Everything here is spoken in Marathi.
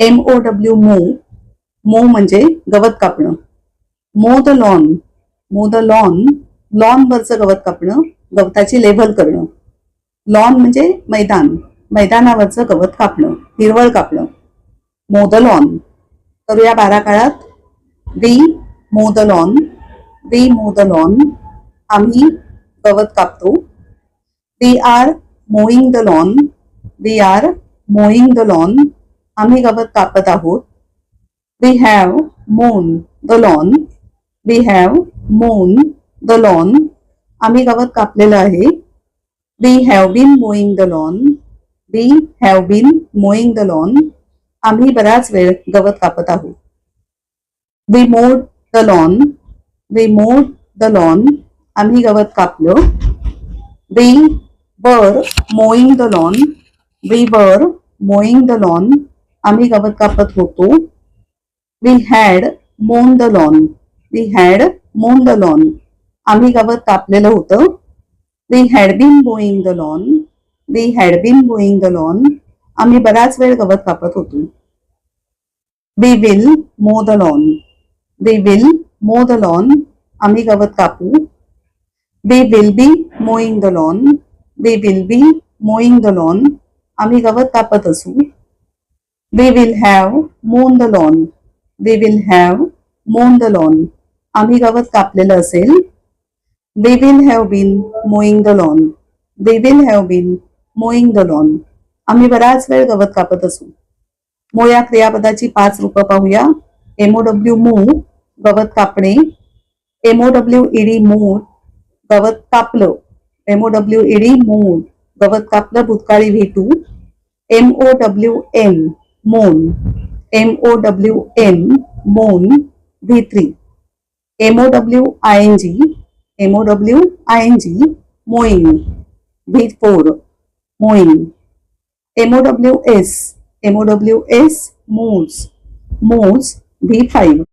एम ओ डब्ल्यू मो. मो म्हणजे गवत कापणं. Mow the lawn. Mow the lawn. Lawn वरचं गवत कापणं. गवताची लेव्हल करणं. लॉन म्हणजे मैदान. मैदानावरचं गवत कापणं. हिरवळ कापणं. Mow the lawn. करूया बारा काळात. We mow the lawn. We mow the lawn. आम्ही गवत कापतो. We are mowing the lawn. We are mowing the lawn. आम्ही गवत कापत आहोत. We have mown the lawn we have mown the lawn आम्ही गवत कापलेलं आहे. We have been mowing the lawn we have been mowing the lawn आम्ही बराच वेळ गवत कापत आहोत. We mowed the lawn we mowed the lawn आम्ही गवत कापलं. We were मोईंग the lawn we were मोईंग the lawn आम्ही गवत कापत होतो. We had mown the lawn we had mown the lawn आम्ही गवत कापलेलं होतं. We had been mowing the lawn we had been mowing the lawn आम्ही बराच वेळ गवत कापत होतो. We will mow the lawn we will mow the lawn आम्ही गवत कापू. We will be mowing the lawn we will be mowing the lawn आम्ही गवत कापत असू. We will have mown the lawn we will have mown the lawn आम्ही गवत कापलेलं असेल. We will have been mowing the lawn We will have been mowing the lawn आम्ही बराच वेळ गवत कापत असू. मो या क्रियापदाची पाच रूपं पाहूया. एमओडब्ल्यू मू गवत कापणे. एमओडब्ल्यू ईडी मूड गवत कापलं. एमओडब्ल्यू ईडी मूड गवत कापलं भूतकाळी V two M O W M Mown, M-O-W-N, Mown, V3. M-O-W-I-N-G, M-O-W-I-N-G, Mowing, V4, Mowing. M-O-W-S, M-O-W-S, Moves, Moves, V5.